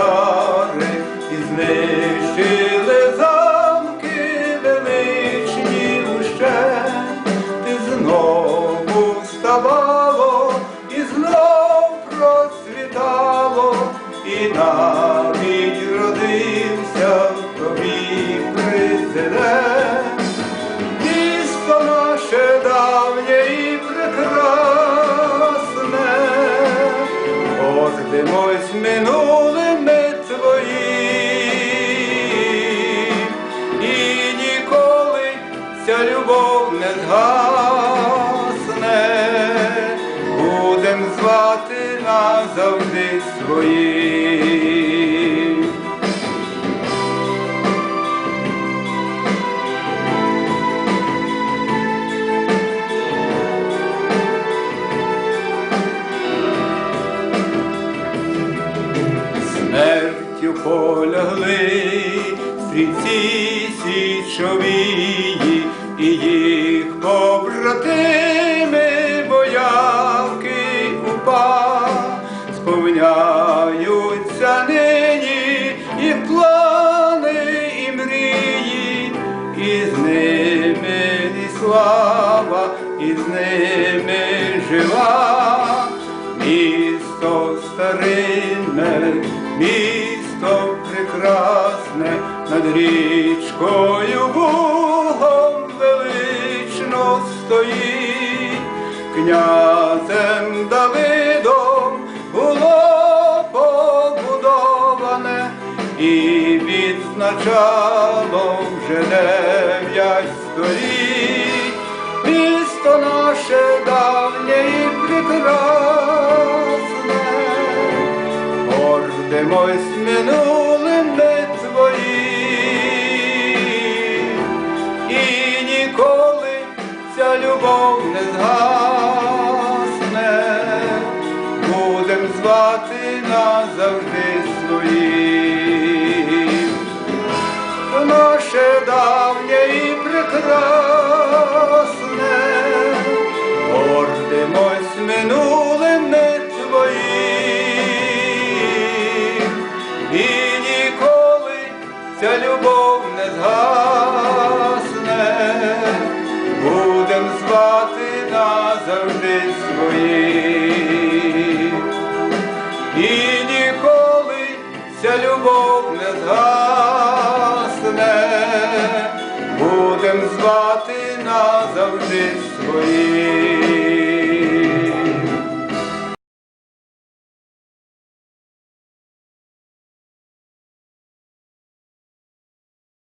татари і знищили замки величні ущент, ти знову вставало і знов процвітало, і навіть родився в тобі президент. Місто наше давнє і прекрасне, гордимось минулими своїм. смертю полягли стрільці січовії і їх побратими жива. Місто старинне, місто прекрасне, над річкою Бугом велично стоїть, князем Давидом було побудоване і відзначало вже дев'ять століть. Гордимось минулими твоїм, і ніколи ця любов не згасне, будем звати назавжди своїм. Наше давнє і прекрасне, гордимось минулими любов не згасне, будем звати назавжди своїм. І ніколи ця любов не згасне, будем звати назавжди своїм.